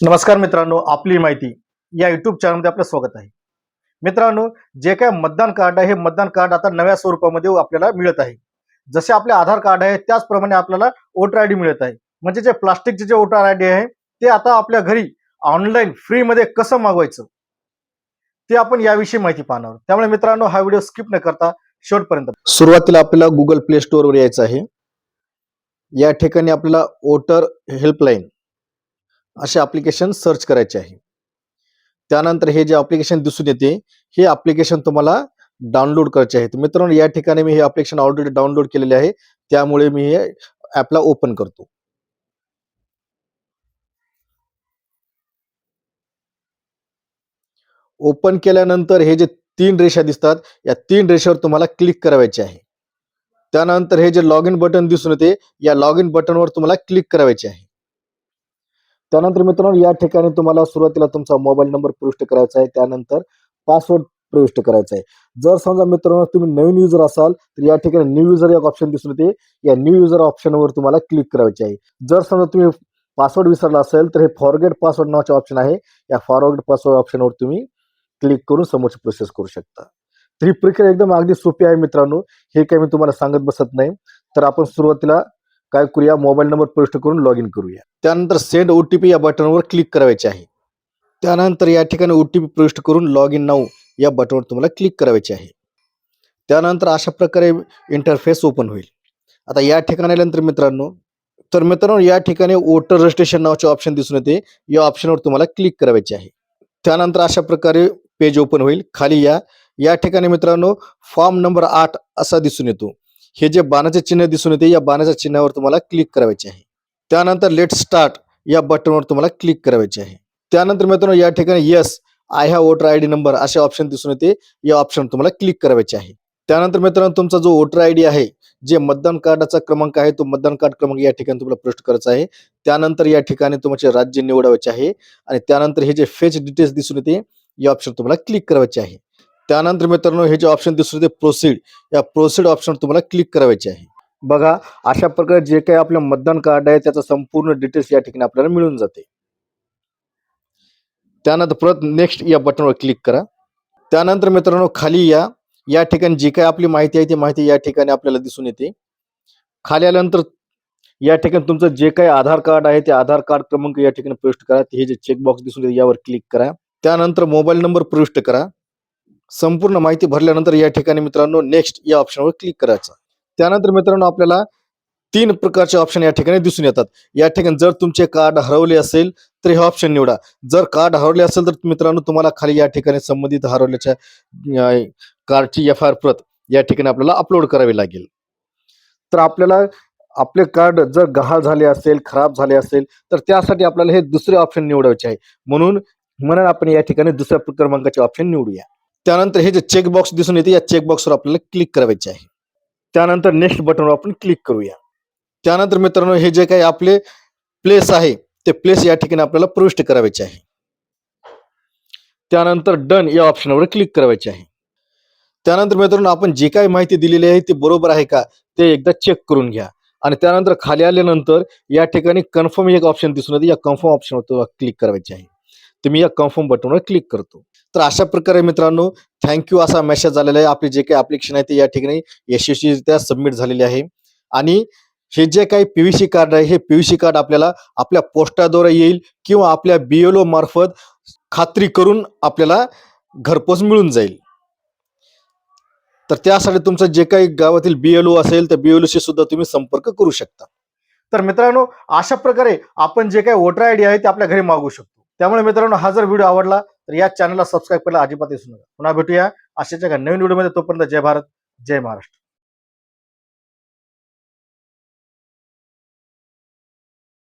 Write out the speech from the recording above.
नमस्कार मित्रांनो आपली माहिती या युट्यूब चॅनलमध्ये आपलं स्वागत आहे. मित्रांनो जे काय मतदान कार्ड आहे हे मतदान कार्ड आता नव्या स्वरूपामध्ये आपल्याला मिळत आहे. जसे आपले आधार कार्ड आहे त्याचप्रमाणे आपल्याला वोटर आय डी मिळत आहे. म्हणजे जे प्लास्टिकचे जे वोटर आय डी आहे ते आता आपल्या घरी ऑनलाईन फ्रीमध्ये कसं मागवायचं? ते आपण याविषयी माहिती पाहणार त्यामुळे मित्रांनो हा व्हिडिओ स्किप न करता शेवटपर्यंत सुरुवातीला आपल्याला गुगल प्ले स्टोअरवर यायचं आहे. या ठिकाणी आपल्याला वोटर हेल्पलाईन असे ॲप्लिकेशन सर्च करायचे आहे. त्यानंतर हे जे ॲप्लिकेशन दिसून येते हे ॲप्लिकेशन तुम्हाला डाउनलोड करायचे आहे. मित्रांनो या ठिकाणी मी हे ॲप्लिकेशन ऑलरेडी डाउनलोड केलेले आहे. त्यामुळे मी हे ॲपला ओपन करतो. ओपन केल्यानंतर हे जे तीन रेषा दिसतात या तीन रेषेवर तुम्हाला क्लिक करायचे आहे. त्यानंतर हे जे लॉग इन बटन दिसून येते या लॉग इन बटनवर तुम्हाला क्लिक करायचे आहे. त्यानंतर मित्रांनो या ठिकाणी तुम्हाला सुरुवातीला तुमचा मोबाईल नंबर प्रविष्ट करायचा आहे. त्यानंतर पासवर्ड प्रविष्ट करायचा आहे. जर समजा मित्रांनो तुम्ही नवीन युजर असाल तर या ठिकाणी न्यू युजर एक ऑप्शन दिसून येते. या न्यू युजर ऑप्शनवर तुम्हाला क्लिक करायचे आहे. जर समजा तुम्ही पासवर्ड विसरला असेल तर हे फॉरगेट पासवर्ड नावाचे ऑप्शन आहे. या फॉरगेट पासवर्ड ऑप्शनवर तुम्ही क्लिक करून समोरची प्रोसेस करू शकता. तर ही प्रक्रिया एकदम अगदी सोपी आहे मित्रांनो. हे काही मी तुम्हाला सांगत बसत नाही. तर आपण सुरुवातीला काय करूया? मोबाईल नंबर प्रविष्ट करून लॉग इन करूया. त्यानंतर सेंड ओ टी पी या बटनवर क्लिक करायचे आहे. त्यानंतर या ठिकाणी ओ टी पी प्रविष्ट करून लॉग इन नाऊ या बटनवर तुम्हाला क्लिक करायचे आहे. त्यानंतर अशा प्रकारे इंटरफेस ओपन होईल. आता या ठिकाणी आल्यानंतर मित्रांनो तर मित्रांनो या ठिकाणी वोटर रजिस्ट्रेशन नावाचे ऑप्शन दिसून येते. या ऑप्शनवर तुम्हाला क्लिक करायचे आहे. त्यानंतर अशा प्रकारे पेज ओपन होईल. खाली या. या ठिकाणी मित्रांनो फॉर्म नंबर आठ असा दिसून येतो. हे जे बाणाचे चिन्ह दिसून येते या बाणाच्या चिन्हावर तुम्हाला क्लिक करायचे आहे. त्यानंतर लेट स्टार्ट या बटनवर तुम्हाला क्लिक करायचे आहे. त्यानंतर मित्रांनो या ठिकाणी yes I have voter I D number असे ऑप्शन दिसून येते. या ऑप्शन तुम्हाला क्लिक करायचे आहे. त्यानंतर मित्रांनो तुमचा जो वोटर आय डी आहे जे मतदान कार्डाचा क्रमांक आहे तो मतदान कार्ड क्रमांक या ठिकाणी तुम्हाला प्रविष्ट करायचा आहे. त्यानंतर या ठिकाणी तुमचे राज्य निवडायचे आहे. आणि त्यानंतर हे जे फेच डिटेल्स दिसून येते या ऑप्शन तुम्हाला क्लिक करायचे आहे. त्यानंतर मित्रांनो हे जे ऑप्शन दिसून येते प्रोसीड या प्रोसीड ऑप्शन तुम्हाला क्लिक करायचे आहे. बघा अशा प्रकारे जे काही आपलं मतदान कार्ड आहे त्याचं संपूर्ण डिटेल्स या ठिकाणी आपल्याला मिळून जाते. त्यानंतर परत नेक्स्ट या बटनवर क्लिक करा. त्यानंतर मित्रांनो खाली या. या ठिकाणी जी काही आपली माहिती आहे ती माहिती या ठिकाणी आपल्याला दिसून येते. खाली आल्यानंतर या ठिकाणी तुमचं जे काही आधार कार्ड आहे ते आधार कार्ड क्रमांक या ठिकाणी प्रविष्ट करा. हे जे चेकबॉक्स दिसून येते यावर क्लिक करा. त्यानंतर मोबाईल नंबर प्रविष्ट करा. संपूर्ण माहिती भरल्यानंतर या ठिकाणी मित्रांनो नेक्स्ट या ऑप्शनवर क्लिक करायचं. त्यानंतर मित्रांनो आपल्याला तीन प्रकारचे ऑप्शन या ठिकाणी दिसून येतात. या ठिकाणी जर तुमचे कार्ड हरवले असेल तर हे ऑप्शन निवडा. जर कार्ड हरवले असेल तर मित्रांनो तुम्हाला खाली या ठिकाणी संबंधित हरवल्याच्या कार्डची एफ आय आर प्रत या ठिकाणी आपल्याला अपलोड करावी लागेल. तर आपल्याला आपले कार्ड जर गहाळ झाले असेल खराब झाले असेल तर त्यासाठी आपल्याला हे दुसरे ऑप्शन निवडायचे आहे. म्हणून म्हणून आपण या ठिकाणी दुसऱ्या क्रमांकाचे ऑप्शन निवडूया. त्यानंतर हे जे चेकबॉक्स दिसून येते या चेकबॉक्सवर आपल्याला क्लिक करायचे आहे. त्यानंतर नेक्स्ट बटनवर आपण क्लिक करूया. त्यानंतर मित्रांनो हे जे काही आपले प्लेस आहे ते प्लेस या ठिकाणी आपल्याला प्रविष्ट करायचे आहे. त्यानंतर डन या ऑप्शनवर क्लिक करायचे आहे. त्यानंतर मित्रांनो आपण जी काही माहिती दिलेली आहे ती बरोबर आहे का ते एकदा चेक करून घ्या. आणि त्यानंतर खाली आल्यानंतर या ठिकाणी कन्फर्म एक ऑप्शन दिसून येते या कन्फर्म ऑप्शनवर क्लिक करायचे आहे. तर मी या कन्फर्म बटनवर क्लिक करतो. तर अशा प्रकारे मित्रांनो थँक्यू असा मेसेज आलेला आहे. आपली जे काही अप्लिकेशन आहे ते या ठिकाणी यशस्वीरित्या सबमिट झालेली आहे. आणि हे जे काही पीव्हीसी कार्ड आहे हे पीव्हीसी कार्ड आपल्याला आपल्या पोस्टाद्वारे येईल किंवा आपल्या बीएलओ मार्फत खात्री करून आपल्याला घरपोच मिळून जाईल. तर त्यासाठी तुमचं जे काही गावातील बीएलओ असेल त्या बीएलओशी शी सुद्धा तुम्ही संपर्क करू शकता. तर मित्रांनो अशा प्रकारे आपण जे काही वोटर आयडी आहे ते आपल्या घरी मागू शकतो. त्यामुळे मित्रांनो हा जर व्हिडिओ आवडला तर या चॅनलला सबस्क्राईब करायला अजिबात विसरू नका. पुन्हा भेटूया. अशाच एका नवीन व्हिडिओमध्ये तोपर्यंत जय भारत जय महाराष्ट्र.